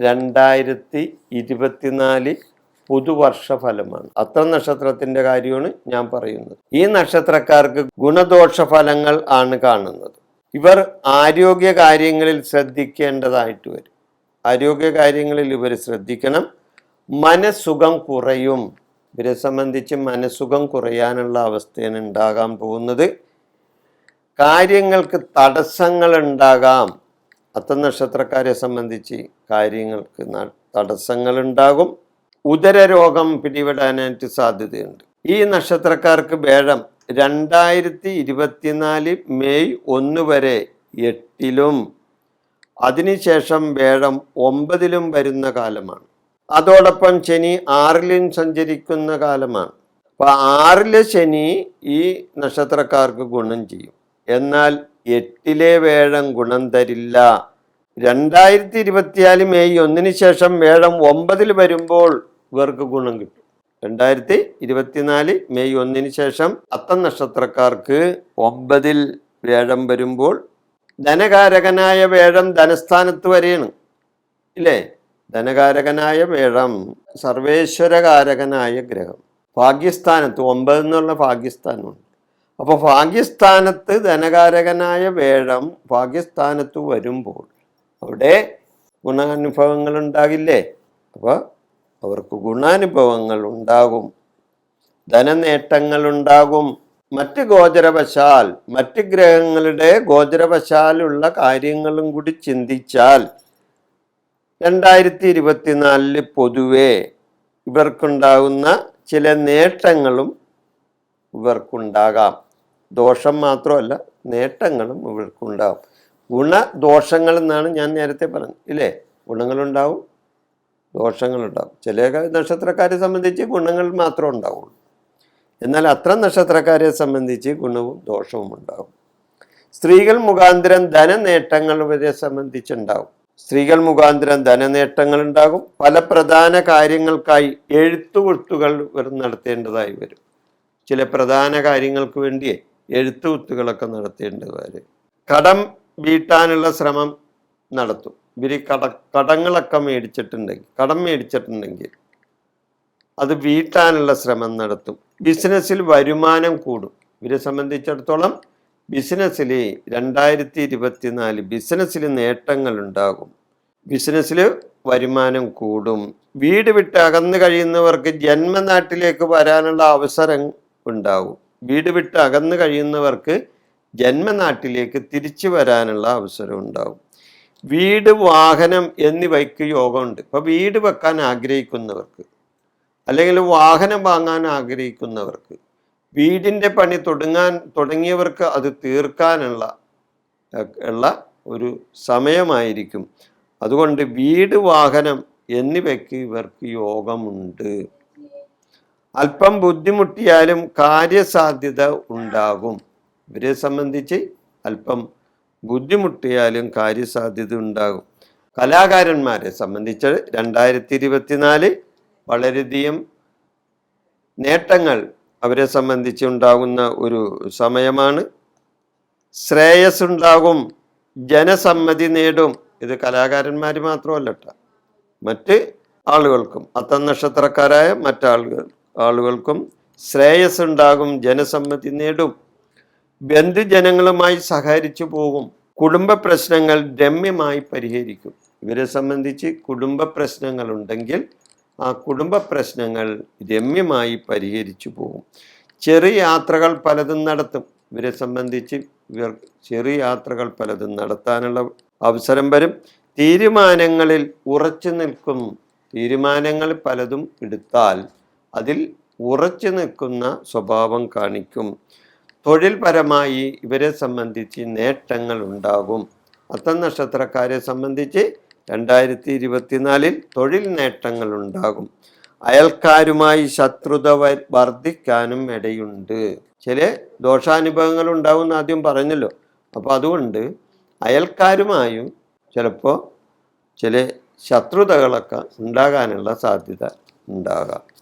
രണ്ടായിരത്തി ഇരുപത്തിനാല് പുതുവർഷ ഫലമാണ് അത്ര നക്ഷത്രത്തിന്റെ കാര്യമാണ് ഞാൻ പറയുന്നത്. ഈ നക്ഷത്രക്കാർക്ക് ഗുണദോഷ ഫലങ്ങൾ ആണ് കാണുന്നത്. ഇവർ ആരോഗ്യ കാര്യങ്ങളിൽ ശ്രദ്ധിക്കേണ്ടതായിട്ട് വരും. ആരോഗ്യ കാര്യങ്ങളിൽ ഇവർ ശ്രദ്ധിക്കണം. മനസ്സുഖം കുറയും. ഇവരെ സംബന്ധിച്ച് മനസ്സുഖം കുറയാനുള്ള അവസ്ഥയാണ് ഉണ്ടാകാൻ പോകുന്നത്. കാര്യങ്ങൾക്ക് തടസ്സങ്ങൾ ഉണ്ടാകാം. അത്ത നക്ഷത്രക്കാരെ സംബന്ധിച്ച് കാര്യങ്ങൾക്ക് തടസ്സങ്ങളുണ്ടാകും. ഉദര രോഗം ഉദരരോഗം പിടിപെടാനായിട്ട് സാധ്യതയുണ്ട്. ഈ നക്ഷത്രക്കാർക്ക് വേഴം രണ്ടായിരത്തി ഇരുപത്തിനാല് മെയ് ഒന്ന് വരെ എട്ടിലും അതിനുശേഷം വേഴം ഒമ്പതിലും വരുന്ന കാലമാണ്. അതോടൊപ്പം ശനി ആറിലും സഞ്ചരിക്കുന്ന കാലമാണ്. അപ്പൊ ആറിലെ ശനി ഈ നക്ഷത്രക്കാർക്ക് ഗുണം ചെയ്യും. എന്നാൽ എട്ടിലെ വേഴം ഗുണം തരില്ല. രണ്ടായിരത്തി ഇരുപത്തിനാല് മെയ് ഒന്നിന് ശേഷം വേഴം ഒമ്പതിൽ വരുമ്പോൾ ഇവർക്ക് ഗുണം കിട്ടും. രണ്ടായിരത്തി ഇരുപത്തിനാല് മെയ് ഒന്നിന് ശേഷം അത്തം നക്ഷത്രക്കാർക്ക് ഒമ്പതിൽ വേഴം വരുമ്പോൾ ധനകാരകനായ വേഴം ധനസ്ഥാനത്ത് വരെയാണ്. ഇല്ലേ? ധനകാരകനായ വേഴം സർവേശ്വരകാരകനായ ഗ്രഹം. ഭാഗ്യസ്ഥാനത്ത് ഒമ്പത് എന്നുള്ള ഭാഗ്യസ്ഥാനമുണ്ട്. അപ്പോൾ ഭാഗ്യസ്ഥാനത്ത് ധനകാരകനായ വേഴം ഭാഗ്യസ്ഥാനത്ത് വരുമ്പോൾ അവിടെ ഗുണാനുഭവങ്ങൾ ഉണ്ടാകില്ലേ? അപ്പോൾ അവർക്ക് ഗുണാനുഭവങ്ങൾ ഉണ്ടാകും. ധനനേട്ടങ്ങൾ ഉണ്ടാകും. മറ്റ് ഗോചരവശാൽ മറ്റ് ഗ്രഹങ്ങളുടെ ഗോചരവശാലുള്ള കാര്യങ്ങളും കൂടി ചിന്തിച്ചാൽ രണ്ടായിരത്തി ഇരുപത്തിനാലിൽ പൊതുവെ ഇവർക്കുണ്ടാകുന്ന ചില നേട്ടങ്ങളും ഇവർക്കുണ്ടാകാം. ദോഷം മാത്രമല്ല നേട്ടങ്ങളും ഇവർക്കുണ്ടാകും ഗുണദോഷങ്ങൾ എന്നാണ് ഞാൻ നേരത്തെ പറഞ്ഞത് ഇല്ലേ? ഗുണങ്ങളുണ്ടാവും ദോഷങ്ങളുണ്ടാവും. ചില നക്ഷത്രക്കാരെ സംബന്ധിച്ച് ഗുണങ്ങൾ മാത്രമേ ഉണ്ടാവുള്ളൂ. എന്നാൽ അത്ര നക്ഷത്രക്കാരെ സംബന്ധിച്ച് ഗുണവും ദോഷവും ഉണ്ടാവും. സ്ത്രീകൾ മുഖാന്തരം ധനനേട്ടങ്ങൾ ഇവരെ സംബന്ധിച്ചുണ്ടാവും. സ്ത്രീകൾ മുഖാന്തരം ധനനേട്ടങ്ങൾ ഉണ്ടാകും. പല പ്രധാന കാര്യങ്ങൾക്കായി എഴുത്തുകൊഴുത്തുകൾ ഇവർ നടത്തേണ്ടതായി വരും. ചില പ്രധാന കാര്യങ്ങൾക്ക് വേണ്ടി എഴുത്തുകുത്തുകളൊക്കെ നടത്തേണ്ടതായി വരും കടം വീട്ടാനുള്ള ശ്രമം നടത്തും. ഇവർ കട കടങ്ങളൊക്കെ മേടിച്ചിട്ടുണ്ടെങ്കിൽ കടം മേടിച്ചിട്ടുണ്ടെങ്കിൽ അത് വീട്ടാനുള്ള ശ്രമം നടത്തും. ബിസിനസ്സിൽ വരുമാനം കൂടും. ഇവരെ സംബന്ധിച്ചിടത്തോളം ബിസിനസ്സിൽ രണ്ടായിരത്തി ഇരുപത്തിനാല് ബിസിനസ്സിൽ നേട്ടങ്ങൾ ഉണ്ടാകും ബിസിനസ്സിൽ വരുമാനം കൂടും. വീട് വിട്ട് അകന്നു കഴിയുന്നവർക്ക് ജന്മനാട്ടിലേക്ക് വരാനുള്ള അവസരം ഉണ്ടാകും. വീട് വിട്ട് അകന്നു കഴിയുന്നവർക്ക് ജന്മനാട്ടിലേക്ക് തിരിച്ചു വരാനുള്ള അവസരം ഉണ്ടാവും. വീട് വാഹനം എന്നിവയ്ക്ക് യോഗമുണ്ട്. അപ്പോൾ വീട് വെക്കാൻ ആഗ്രഹിക്കുന്നവർക്ക് അല്ലെങ്കിൽ വാഹനം വാങ്ങാൻ ആഗ്രഹിക്കുന്നവർക്ക് വീടിന്റെ പണി തുടങ്ങാൻ തുടങ്ങിയവർക്ക് അത് തീർക്കാനുള്ള ഉള്ള ഒരു സമയമായിരിക്കും. അതുകൊണ്ട് വീട് വാഹനം എന്നിവയ്ക്ക് ഇവർക്ക് യോഗമുണ്ട്. അല്പം ബുദ്ധിമുട്ടിയാലും കാര്യസാധ്യത ഉണ്ടാകും. ഇവരെ സംബന്ധിച്ച് അല്പം ബുദ്ധിമുട്ടിയാലും കാര്യസാധ്യത ഉണ്ടാകും. കലാകാരന്മാരെ സംബന്ധിച്ച് രണ്ടായിരത്തി ഇരുപത്തിനാല് വളരെയധികം നേട്ടങ്ങൾ അവരെ സംബന്ധിച്ച് ഉണ്ടാകുന്ന ഒരു സമയമാണ്. ശ്രേയസ് ഉണ്ടാകും ജനസമ്മതി നേടും. ഇത് കലാകാരന്മാർ മാത്രമല്ല. മറ്റ് ആളുകൾക്കും അത്തം നക്ഷത്രക്കാരായ മറ്റാളുകൾ ആളുകൾക്കും ശ്രേയസ് ഉണ്ടാകും ജനസമ്മതി നേടും. ബന്ധുജനങ്ങളുമായി സഹകരിച്ചു പോകും കുടുംബ പ്രശ്നങ്ങൾ രമ്യമായി പരിഹരിക്കും. ഇവരെ സംബന്ധിച്ച് കുടുംബ പ്രശ്നങ്ങൾ ഉണ്ടെങ്കിൽ ആ കുടുംബ പ്രശ്നങ്ങൾ രമ്യമായി പരിഹരിച്ചു പോകും ചെറിയ യാത്രകൾ പലതും നടത്തും. ഇവരെ സംബന്ധിച്ച് ഇവർ ചെറിയ യാത്രകൾ പലതും നടത്താനുള്ള അവസരം വരും. തീരുമാനങ്ങളിൽ ഉറച്ചു നിൽക്കും. തീരുമാനങ്ങൾ പലതും എടുത്താൽ അതിൽ ഉറച്ചു നിൽക്കുന്ന സ്വഭാവം കാണിക്കും. തൊഴിൽപരമായി ഇവരെ സംബന്ധിച്ച് നേട്ടങ്ങൾ ഉണ്ടാകും. അത്തം നക്ഷത്രക്കാരെ സംബന്ധിച്ച് രണ്ടായിരത്തി ഇരുപത്തിനാലിൽ തൊഴിൽ നേട്ടങ്ങൾ ഉണ്ടാകും. അയൽക്കാരുമായി ശത്രുത വർദ്ധിക്കാനും ഇടയുണ്ട്. ചില ദോഷാനുഭവങ്ങൾ ഉണ്ടാവും ആദ്യം പറഞ്ഞല്ലോ. അപ്പോൾ അതുകൊണ്ട് അയൽക്കാരുമായും ചിലപ്പോൾ ചില ശത്രുതകളൊക്കെ ഉണ്ടാകാനുള്ള സാധ്യത ഉണ്ടാകാം.